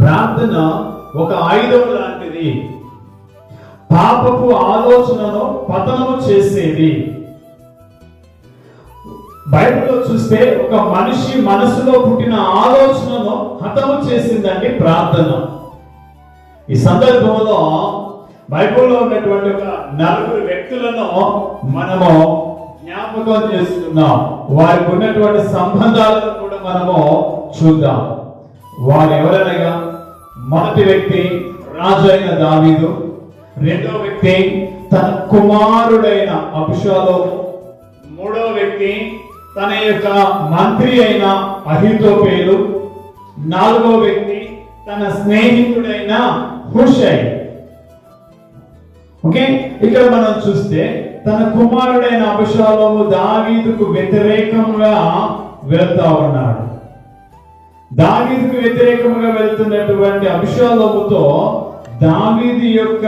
ప్రార్థన ఒక ఆయుధం లాంటిది. పాపపు ఆలోచనను పతనము చేసేది. బైబిల్లో చూస్తే ఒక మనిషి మనసులో పుట్టిన ఆలోచనను హతము చేసిందండి ప్రార్థన. ఈ సందర్భంలో బైబిల్లో ఉన్నటువంటి ఒక నలుగురు వ్యక్తులను మనము జ్ఞాపకం చేసుకుందాం. వారికి ఉన్నటువంటి సంబంధాలను కూడా మనము చూద్దాం. వారు ఎవరనగా మొదటి వ్యక్తి రాజు అయిన దావీదు రెండో వ్యక్తి తన కుమారుడైన అభిషాలోము మూడో వ్యక్తి తన యొక్క మంత్రి అయిన అహితోపేలు నాలుగో వ్యక్తి తన స్నేహితుడైన హుషై. ఓకే? ఇక్కడ మనం చూస్తే తన కుమారుడైన అభిషాలోము దావీదుకు వ్యతిరేకంగా వెళ్తా ఉన్నాడు. దావీదుకు వ్యతిరేకంగా వెళ్తున్నటువంటి అభిషాలోముతో దావీది యొక్క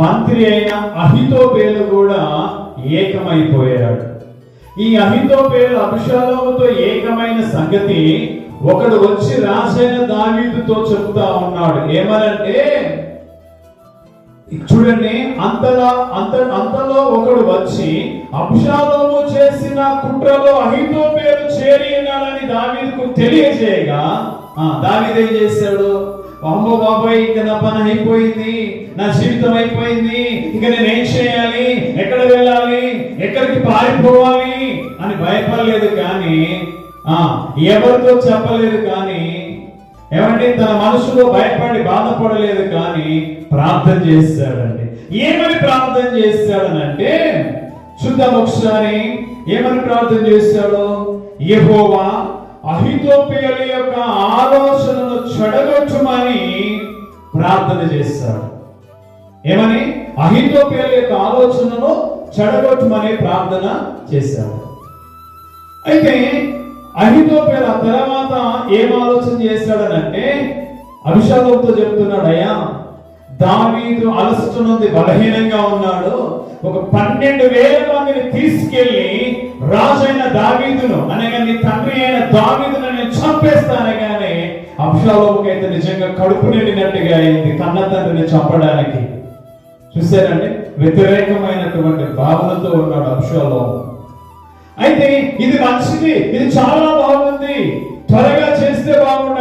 మంత్రి అయిన అహితోపేలు కూడా ఏకమైపోయాడు. ఈ అహితోపేలు అభిషాలోముతో ఏకమైన సంగతి ఒకడు వచ్చి రాజైన దావీదుతో చెప్తా ఉన్నాడు. ఏమనంటే చూడండి అంతలా అంత అంతలో ఒకడు వచ్చి అభిషాలోము చేసిన కుట్రలో అహితో పేరు చేరి ఉన్నాడని దావీదుకు తెలియజేయగా ఆ దావీదు ఏం చేశాడు? అమ్మో బాబాయ్ ఇంకా నా పని అయిపోయింది నా జీవితం అయిపోయింది ఇంకా నేను ఏం చేయాలి? ఎక్కడ వెళ్ళాలి? ఎక్కడికి పారిపోవాలి? అని భయపడలేదు కానీ ఆ ఎవరితో చెప్పలేదు కానీ ఏమంటే తన మనసులో భయపడి బాధపడలేదు కానీ ప్రార్థన చేశాడండి ఏమని ప్రార్థన చేశాడనంటే చూద్దాం ఒకసారి. ఏమని ప్రార్థన చేశాడు? యహోవా అహితోపియల యొక్క ఆలోచనను చెడగొట్టుమని ప్రార్థన చేశాడు. ఏమని? అహితోపియల యొక్క ఆలోచనను చెడగొట్టుమని ప్రార్థన చేశాడు. అయితే అహితోపియల తర్వాత ఏం ఆలోచన చేశాడనంటే అభిషాకంతో చెప్తున్నాడు అయ్యా దావీదు అలసటనుంది బలహీనంగా ఉన్నాడు. ఒక పన్నెండు వేల మందిని తీసుకెళ్ళి రాజైన దావీదును అనగా నీ తండ్రి అయిన దావీదును నేను చంపేస్తానగానే అభిషాలోకైతే నిజంగా కడుపు నిండినట్టుగా అయింది కన్న తండ్రిని చంపడానికి. చూసారండి వ్యతిరేకమైనటువంటి భావనతో ఉన్నాడు అభిషాలోము అయితే ఇది మంచిది ఇది చాలా బాగుంది. త్వరగా చేస్తే బాగుండు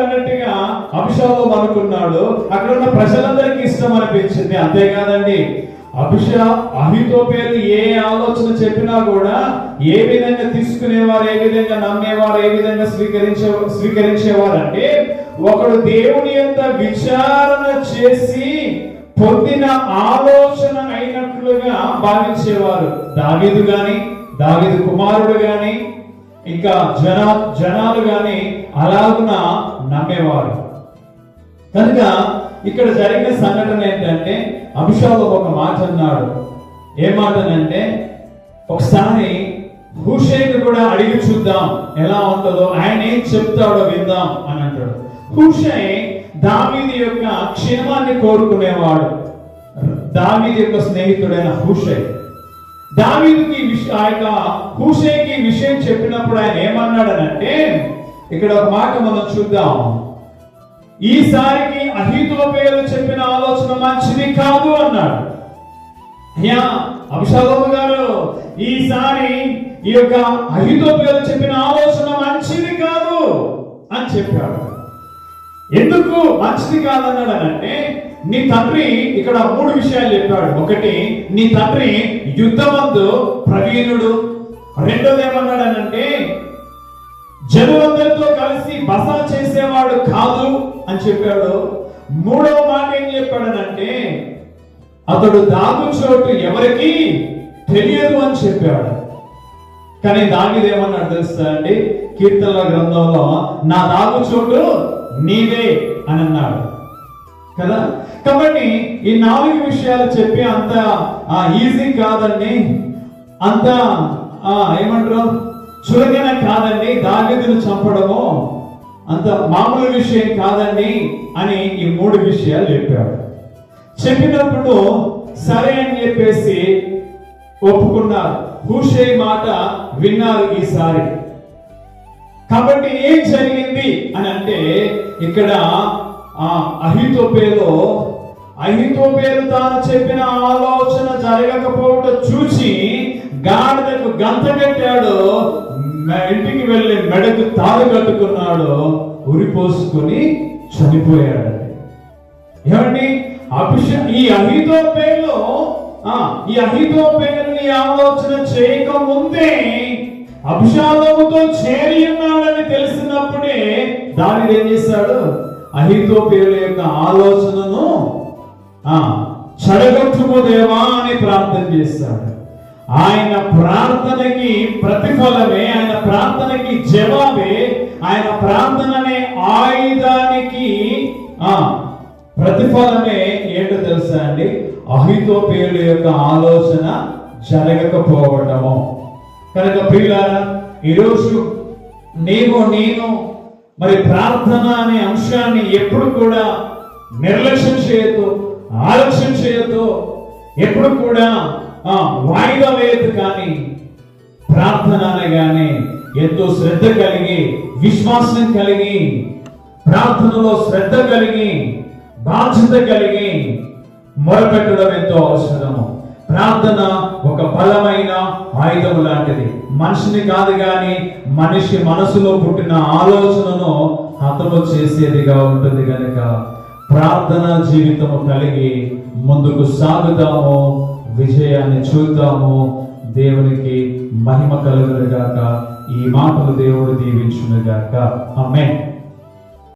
అన్నట్టుగా అనుకున్నాడు. అక్కడ ఉన్న ప్రజలందరికీ ఇష్టం అనిపించింది. అంతేకాదండి అభిషా అహితో పేరు ఏ ఆలోచన చెప్పినా కూడా ఏ విధంగా తీసుకునేవారు ఏ విధంగా నమ్మేవారు ఏ విధంగా స్వీకరించే స్వీకరించేవారు అంటే ఒకడు దేవుని యొక్క విచారణ చేసి పొందిన ఆలోచన అయినట్లుగా భావించేవారు. దావీదు గాని దావీదు కుమారుడు గాని ఇంకా జన జనాలు గాని అలాగున నమ్మేవారు. కనుక ఇక్కడ జరిగిన సంఘటన ఏంటంటే అంశాలు ఒక మాట అన్నాడు. ఏ మాటనంటే ఒకసారి హుషేన్ కూడా అడిగి చూద్దాం ఎలా ఉంటుందో ఆయన ఏం చెప్తాడో విందాం అని అంటాడు. హుషై దావీది యొక్క క్షేమాన్ని కోరుకునేవాడు. దావీది యొక్క స్నేహితుడైన హుషే. దావీదుకి ఈ ఆ యొక్క హుషేకి విషయం చెప్పినప్పుడు ఆయన ఏమన్నాడనంటే ఇక్కడ ఒక మాట మనం చూద్దాం. ఈసారికి అహితోపేలు చెప్పిన ఆలోచన మంచిది కాదు అన్నాడు. అయ్యా అభిషాలోము గారు ఈసారి ఈ యొక్క అహితోపేలు చెప్పిన ఆలోచన మంచిది కాదు అని చెప్పాడు. ఎందుకు మంచిది కాదన్నాడు అంటే నీ తండ్రి ఇక్కడ మూడు విషయాలు చెప్పాడు. ఒకటి నీ తండ్రి యుద్ధమందు ప్రవీణుడు. రెండోది ఏమన్నాడనంటే జనులందరితో కలిసి అని చెప్పాడు. మూడవ మాట ఏం చెప్పాడనంటే అతడు దాగు చోటు ఎవరికి తెలియదు అని చెప్పాడు. కానీ దానిదేమన్నాడు తెలుస్తా అండి? కీర్తనల గ్రంథంలో నా దాగు చోటు నీవే అని అన్నాడు. కదా? కాబట్టి ఈ నాలుగు విషయాలు చెప్పి అంత ఈజీ కాదండి. అంత ఆ, ఏమంటారు? చులకన కాదండి. దావీదును చంపడము. అంత మామూలు విషయం కాదండి అని ఈ మూడు విషయాలు చెప్పాడు చెప్పినప్పుడు సరే అని చెప్పేసి ఒప్పుకున్నారు. హూషే మాట విన్నారు ఈసారి. కాబట్టి ఏం జరిగింది అని అంటే ఇక్కడ ఆ అహితోపేలో అహితోపేలు తాను చెప్పిన ఆలోచన జరగకపోవటం చూచి గాడిదకు గంత పెట్టాడు. ఇంటికి వెళ్ళి మెడకు తాడు కట్టుకున్నాడు ఉరిపోసుకొని చనిపోయాడు ఏమండి? అభిష ఈ అహితోపేలో ఆ ఈ అహితోపేలుని ఆలోచన చేయక ముందే అభిషాలముతో చేరి ఉన్నాడని తెలిసినప్పుడే దాని ఏం చేశాడు? అహితోపేలు యొక్క ఆలోచనను ఆ అని ప్రార్థన చేశాడు. ఆయన ప్రార్థనకి ప్రతిఫలమే ఆయన ప్రార్థనకి జవాబే ఆయన ప్రార్థన అనే ఆయుధానికి ఆ ప్రతిఫలమే ఏంటో తెలుసా అండి? అహితోపేలు యొక్క ఆలోచన జరగకపోవడము. కనుక ప్రియులారా ఈరోజు నీవు నేను మరి ప్రార్థన అనే అంశాన్ని ఎప్పుడు కూడా నిర్లక్ష్యం చేయొద్దు ఆలస్యం చేయొద్దు ఎప్పుడు కూడా ఆ, వాయిదా వేయదు కానీ ప్రార్థన అనగానే ఎంతో శ్రద్ధ కలిగి విశ్వాసం కలిగి ప్రార్థనలో శ్రద్ధ కలిగి బాధ్యత కలిగి మొరపెట్టడం ఎంతో అవసరము. ప్రార్థన ఒక బలమైన ఆయుధం లాంటిది. మనిషిని కాదు కానీ మనిషి మనసులో పుట్టిన ఆలోచనను హతము చేసేదిగా ఉంటుంది కనుక ప్రార్థన జీవితము కలిగి ముందుకు సాగుతాము విజయాన్ని చూద్దాము. దేవునికి మహిమ కలుగునుగాక. ఈ మాటలు దేవుడు దీవించునుగాక. అమ్మే